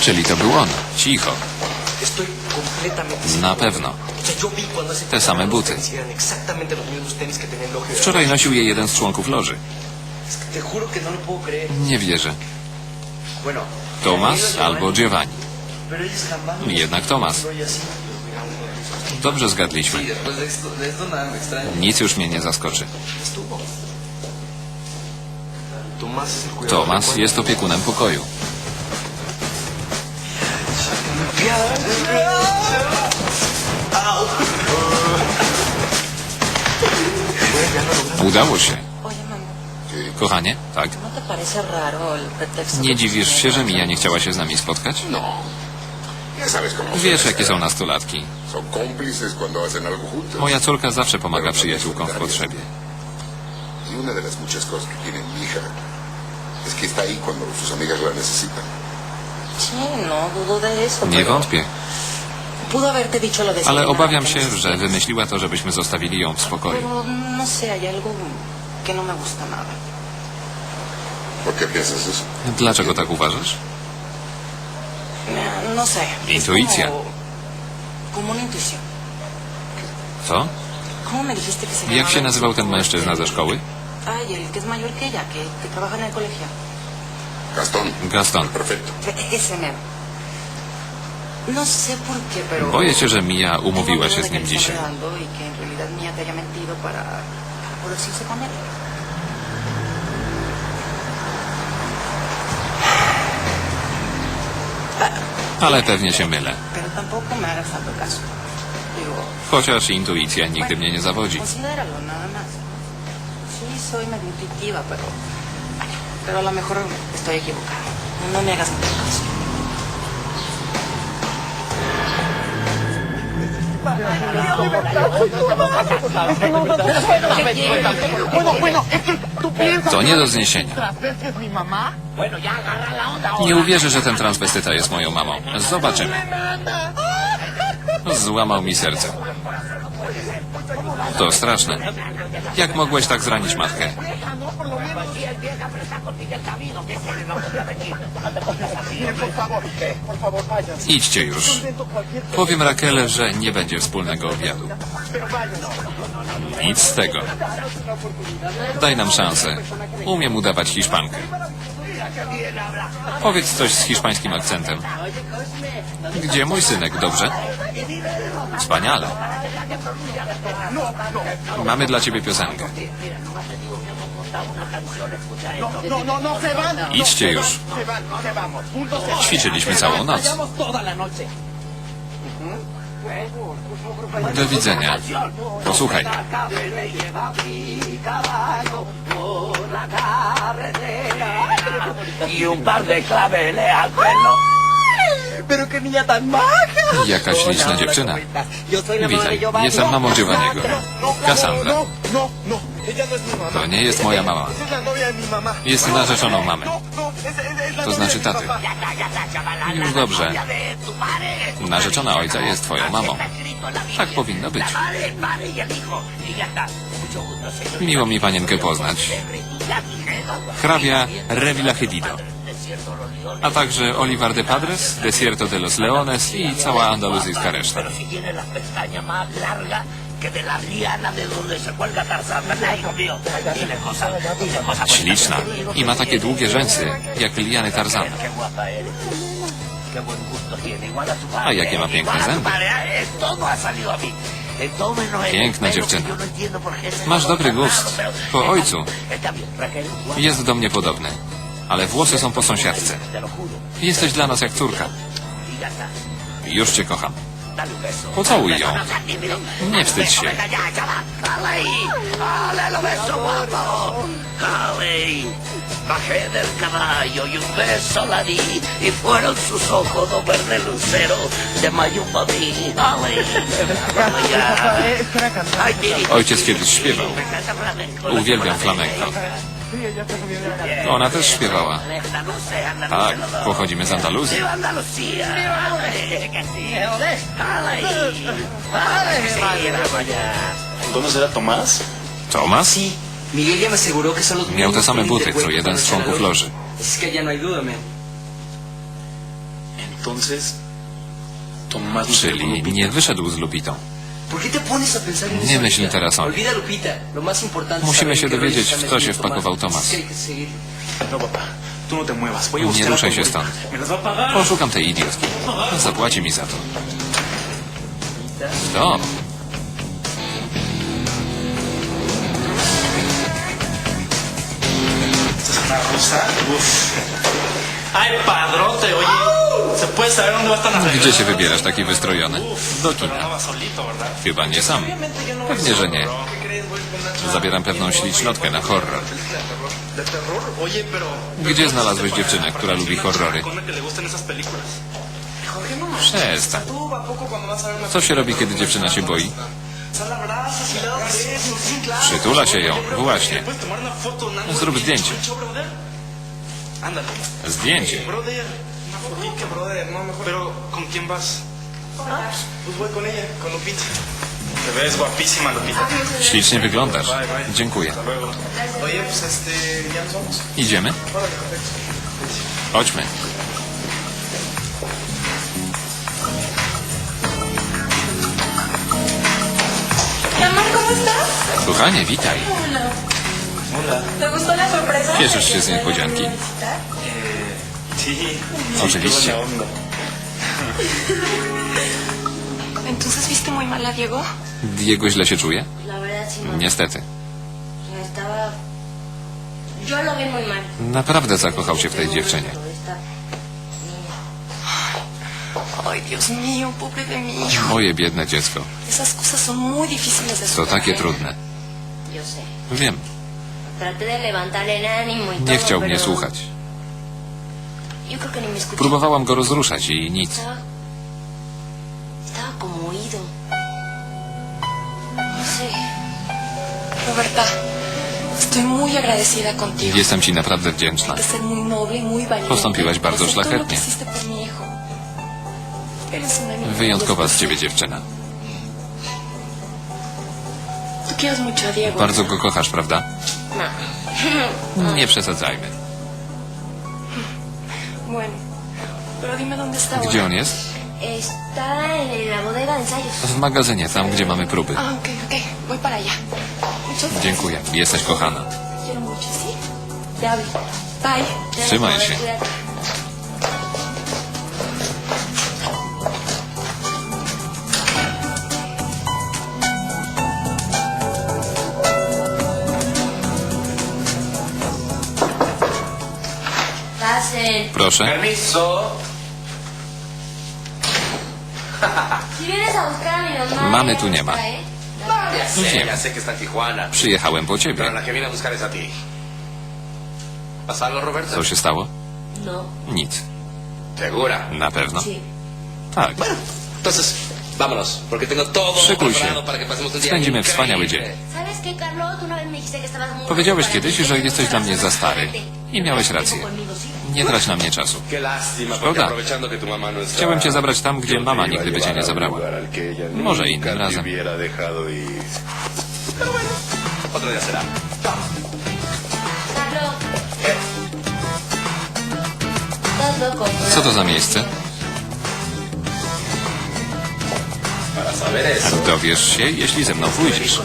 Czyli to był on. Cicho. Na pewno. Te same buty. Wczoraj nosił je jeden z członków loży. No. Nie wierzę. Tomas albo Giovanni. Jednak Tomas. Dobrze zgadliśmy. Nic już mnie nie zaskoczy. Tomas jest opiekunem pokoju. Udało się. Kochanie? Tak? ¿no? Nie dziwisz się, że Mija nie chciała się z nami spotkać? No. Wiesz, jakie są nastolatki. Moja córka zawsze pomaga przyjaciółkom w potrzebie. Es que está ahí cuando sus amigas la necesitan. Sí, no dudo de eso. Nie pero wątpię, Pudo haberte dicho lo de ale Selena, obawiam que się, no- że wymyśliła to, żebyśmy zostawili ją w spokoju. Pero no sé, hay algo que no me gusta nada. ¿Por qué piensas eso? Dlaczego tak uważasz? Eh, No sé. es Intuicja. Como, como una intuición. Co? ¿Cómo me dijiste que se Jak się nazywał ten mężczyzna ze szkoły? Ay, el que es mayor que ella, que, que trabaja en el colegio. Gastón. Gaston. Perfecto. E- Ese mero. No sé por qué, pero... Boję się, że tengo umówiła się z que nim dzisiaj. enredando Y que en realidad Mía te haya mentido para, para poder irse con él. Ale pewnie się mylę. Chociaż intuicja nigdy mnie nie zawodzi. considéralo nada más. Sí, soy intuitiva, pero... Pero a lo mejor estoy equivocada. No me hagas tanto caso. To nie do zniesienia. Nie uwierzę, że ten transwestyta jest moją mamą. Zobaczymy. Złamał mi serce. To straszne. Jak mogłeś tak zranić matkę? Idźcie już. Powiem Raquel, że nie będzie wspólnego obiadu. Nic z tego. Daj nam szansę. Umiem udawać Hiszpankę. Powiedz coś z hiszpańskim akcentem. Gdzie mój synek, dobrze? Wspaniale. Mamy dla ciebie piosenkę. Idźcie już. Ćwiczyliśmy całą noc. Do widzenia. Posłuchaj. Jaka śliczna dziewczyna. Witaj, jestem mamą Giovanniego. Cassandra. To nie jest moja mama. Jest narzeczoną mamy. To znaczy taty. Już dobrze. Narzeczona ojca jest twoją mamą. Tak powinno być. Miło mi panienkę poznać. Hrabia Revilla Hedido. A także Olivar de Padres, Desierto de los Leones i cała andaluzyjska reszta. Que de la liana de donde se cuelga Tarzán, ¿verdad, hijo mío? Cosas, cosas. Śliczna. I ma takie długie rzęsy, jak liany Tarzana. Qué guapa eres. Qué buen gusto tiene, igual a tu padre. A jakie ma piękne igual a tu zęby. padre, ¿eh? Todo ha salido a mí. Eh, todo menos el Piękna pelo, dziewczyna. que yo no entiendo por qué se Masz lo dobry gust. pero Po ojcu. bien, Está bien, Raquel. guapa, Jest do mnie podobny. Ale włosy są po sąsiadce. Te lo juro. Jesteś dla nas jak córka. Y ya está. Już cię kocham. Pocałuj ją. Nie wstydź się. Bajé del caballo y un beso la di. Y fueron sus ojos dos verdes luceros de. Ojciec kiedyś śpiewał. Uwielbiam flamenco. Ona też śpiewała. Tak, pochodzimy z Andaluzji. Tomas? Miał te same buty, co jeden que z członków loży. Es que ya no no Czyli nie wyszedł z Lupitą. ¿Por qué te pones a pensar en Nie myśl teraz o nim. Olvida Lupita. Lo más importante es Musimy się dowiedzieć, está w co się wpakował seguir. No, papá, tú no Nie ruszaj się stąd. Me las va a pagar. Poszukam tej idiotki. Zapłaci mi za to. Uf. Ay, padrote, oye. ¿Se puede saber dónde va tan Gdzie się wybierasz taki wystrojony? Do no kina. Chyba nie sam. Pewnie, że nie. Zabieram pewną ślicznotkę na horror. Gdzie znalazłeś dziewczynę, która lubi horrory? No. Przestań. Tú, ¿a poco cuando vas a ver una Co się robi, kiedy dziewczyna się boi? y. Przytula się ją. Właśnie. Zrób zdjęcie. Zdjęcie. Fotito, brother. No, mejor. Pero, ¿con quién vas? Pues voy con ella, con Lupita. Te ves guapísima, Lupita. Ślicznie wyglądasz. Dziękuję. Oye, pues este, ya nos vamos. Idziemy? Chodźmy. Kochanie, witaj. ¿Te gustó la sorpresa? Cieszysz się z niespodzianki? Sí. Oczywiście. qué buena onda. Entonces viste muy mal a Diego. Diego źle się czuje? No. Niestety. O sea, estaba... Yo lo vi muy mal. Naprawdę zakochał się w tej dziewczynie. Pero esta niña... Ay, Dios mío, pobre de mi hijo. Moje biedne dziecko. Esas cosas son muy difíciles de To takie trudne. Yo sé. Wiem. Y Nie chciał mnie słuchać. Yo creo que ni me escuchó. Próbowałam go rozruszać i nic. No. Jestem ci naprawdę wdzięczna. Postąpiłaś bardzo szlachetnie. Wyjątkowa z ciebie dziewczyna. Bardzo go kochasz, prawda? No. Nie przesadzajmy. Bueno, pero dime dónde está ahora. Gdzie on jest? Está en la bodega de ensayos. W magazynie, tam gdzie mamy próby. Ah, ok, ok. Voy para allá. Muchas gracias. Dziękuję. Jesteś kochana. Te quiero mucho, ¿sí? Te hablo. Bye. Trzymaj się. Cuídate. Viene a buscar es a ti. ¿Pasa algo, Roberto? Co się stało? No. Nic. ¿Segura? Na pewno? Tak. Vámonos, porque tengo todo Szykuj się. Spędzimy wspaniały dzień. Powiedziałeś kiedyś, że jesteś dla mnie za stary. I miałeś rację. Nie trać na mnie czasu. Szkoda. Chciałem cię zabrać tam, gdzie mama nigdy by cię nie zabrała. Może innym razem. Co to za miejsce? Dowiesz się, jeśli ze mną pójdziesz.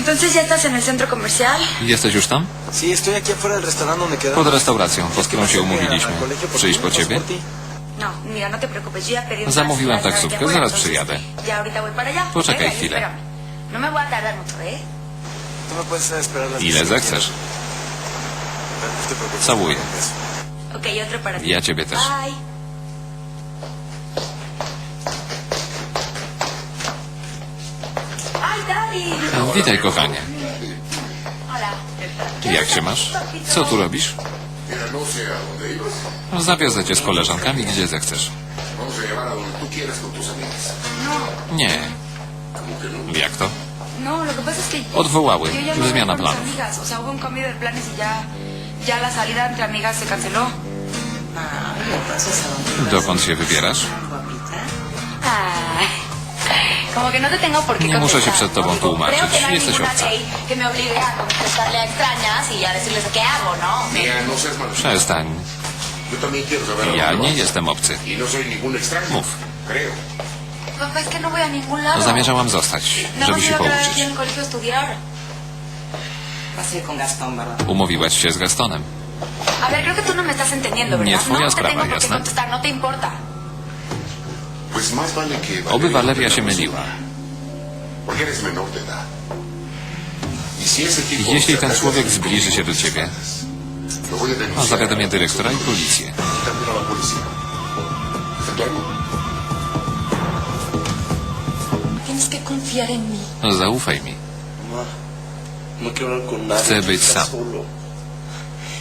Entonces ya estás en el centro comercial. Jesteś już tam? Sí, estoy aquí afuera del restaurante donde quedamos. Pod restauracją, pod którą się umówiliśmy. Przyjść po ciebie? No, mira, no te preocupes, yo ya pedí un Zamówiłam taxi, ya taksówkę, zaraz entonces przyjadę. Ya ahorita voy para allá. Poczekaj chwilę. espérame. No me voy a tardar mucho, ¿eh? Tú me puedes esperar las Ile 10 zechcesz. No te preocupes. Całuję. Ok, otro para ti. Ja ciebie też. Bye. Witaj, kochanie. Jak się masz? Co tu robisz? Zawiozę cię z koleżankami, gdzie zechcesz. Nie. Jak to? No. Odwołały. No Zmiana planów. y ya... Ya la salida entre amigas se canceló. Ay, entonces, ¿a dónde ibas? Dokąd się wybierasz? Nie muszę się przed tobą tłumaczyć. Jesteś obca. Przestań. Ja nie jestem obcy. Mów. Zamierzałam zostać, żeby się pouczyć. Umówiłaś się z Gastonem. Nie twoja sprawa, jasne? Oby Waleria się myliła. Jeśli ten człowiek zbliży się do ciebie, a zawiadomię dyrektora i policję. Zaufaj mi. Chcę być sam.